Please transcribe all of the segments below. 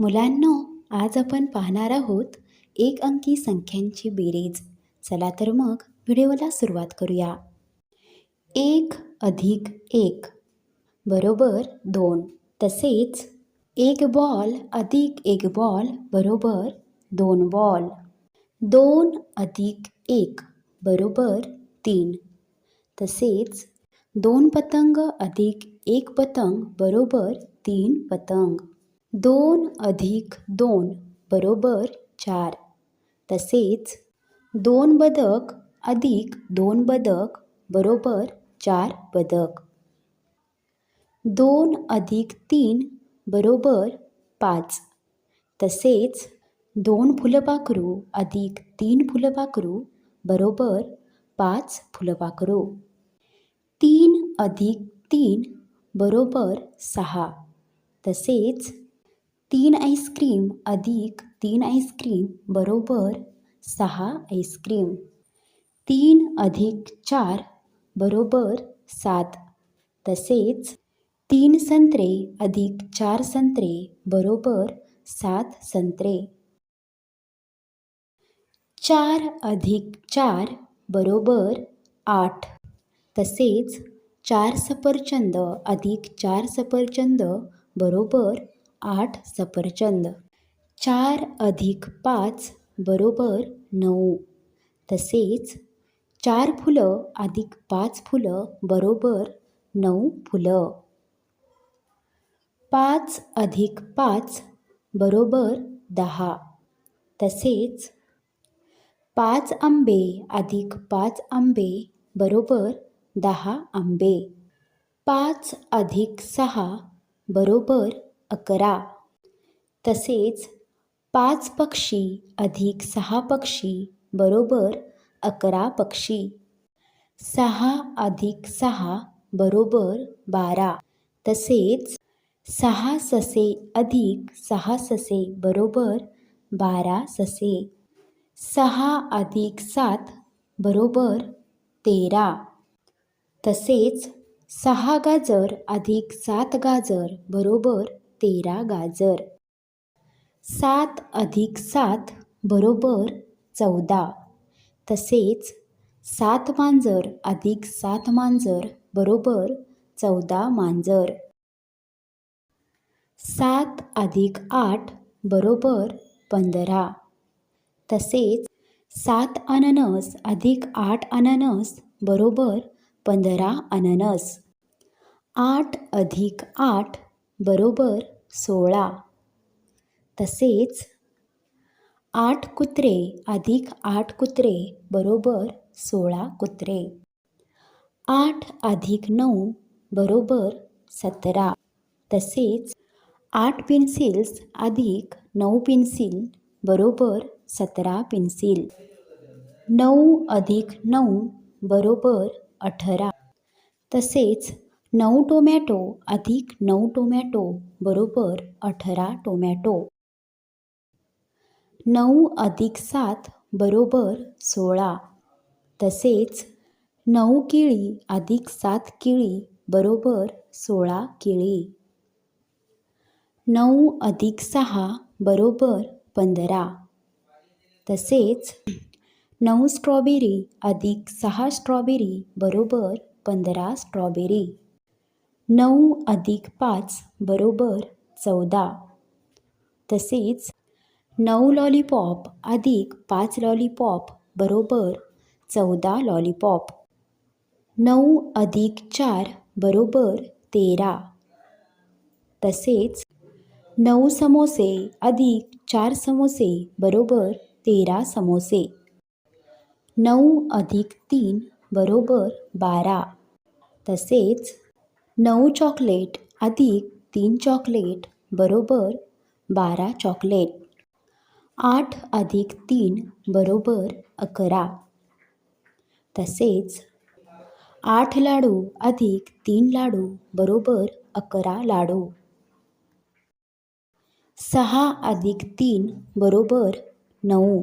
मुलांनो आज आपण पाहणार आहोत एक अंकी संख्यांची बेरीज. चला तर मग व्हिडिओला सुरुवात करूया. एक अधिक एक बरोबर दोन. तसेच एक बॉल अधिक एक बॉल बरोबर दोन बॉल. दोन अधिक एक बरोबर तीन. तसेच दोन पतंग अधिक एक पतंग बरोबर तीन पतंग. दोन अधिक दोन बरोबर चार. तसेच दोन बदक अधिक दोन बदक बरोबर चार बदक. दोन अधिक तीन बरोबर पाच. तसेच दोन फुलपाखरू अधिक तीन फुलपाखरू बरोबर पाच फुलपाखरू. तीन अधिक तीन बरोबर सहा. तसेच तीन आईस्क्रीम, अधिक तीन आईस्क्रीम, बरोबर सहा आईस्क्रीम. तीन अधिक चार, बरोबर सात. तसेच तीन संत्रे, अधिक चार संत्रे, बरोबर सात संत्रे. चार अधिक चार, बरोबर आठ. तसेच चार सफरचंद, अधिक चार सफरचंद, बरोबर आठ सफरचंद. चार अधिक पाच बरोबर नऊ. तसेच चार फुलं अधिक पाच फुलं बरोबर नऊ फुलं. पाच अधिक पाच बरोबर दहा. तसेच पाच आंबे अधिक पाच आंबे बरोबर दहा आंबे. पाच अधिक सहा बरोबर अकरा. तसेच पाच पक्षी अधिक सहा पक्षी बरोबर अकरा पक्षी. सहा अधिक सहा बरोबर बारा. तसेच सहा ससे अधिक सहा ससे बरोबर बारा ससे. सहा अधिक सात बरोबर तेरा. तसेच सहा गाजर अधिक सात गाजर बरोबर तेरा गाजर. सात अधिक सात बरोबर चौदा. तसेच सात मांजर अधिक सात मांजर बरोबर चौदा मांजर. सात अधिक आठ बरोबर पंधरा. तसेच सात अननस अधिक आठ अननस बरोबर पंधरा अननस. आठ अधिक आठ बरोबर सोळा. तसेच आठ कुत्रे अधिक आठ कुत्रे बरोबर सोळा कुत्रे. आठ अधिक नऊ बरोबर सतरा. तसेच आठ पेन्सिल्स अधिक नऊ पेन्सिल बरोबर सतरा पेन्सिल नऊ अधिक नऊ बरोबर अठरा. तसेच नऊ टोमॅटो अधिक नऊ टोमॅटो बरोबर अठरा टोमॅटो. नऊ अधिक सात बरोबर सोळा. तसेच नऊ केळी अधिक सात केळी बरोबर सोळा केळी. नऊ अधिक सहा बरोबर पंधरा. तसेच नऊ स्ट्रॉबेरी अधिक सहा स्ट्रॉबेरी बरोबर पंधरा स्ट्रॉबेरी. नऊ अधिक पाच बरोबर चौदा. तसेच नऊ लॉलीपॉप अधिक पाच लॉलीपॉप बरोबर चौदा लॉलीपॉप नऊ अधिक चार बरोबर तेरा. तसेच नऊ समोसे अधिक चार समोसे बरोबर तेरा समोसे. नऊ अधिक तीन बरोबर बारा. तसेच नऊ चॉकलेट अधिक तीन चॉकलेट बरोबर बारा चॉकलेट. आठ अधिक तीन बरोबर अकरा. तसेच आठ लाडू अधिक तीन लाडू बरोबर अकरा लाडू. सहा अधिक तीन बरोबर नऊ.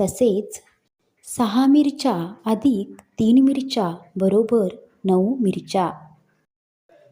तसेच सहा मिरच्या अधिक तीन मिरच्या बरोबर नऊ मिरच्या.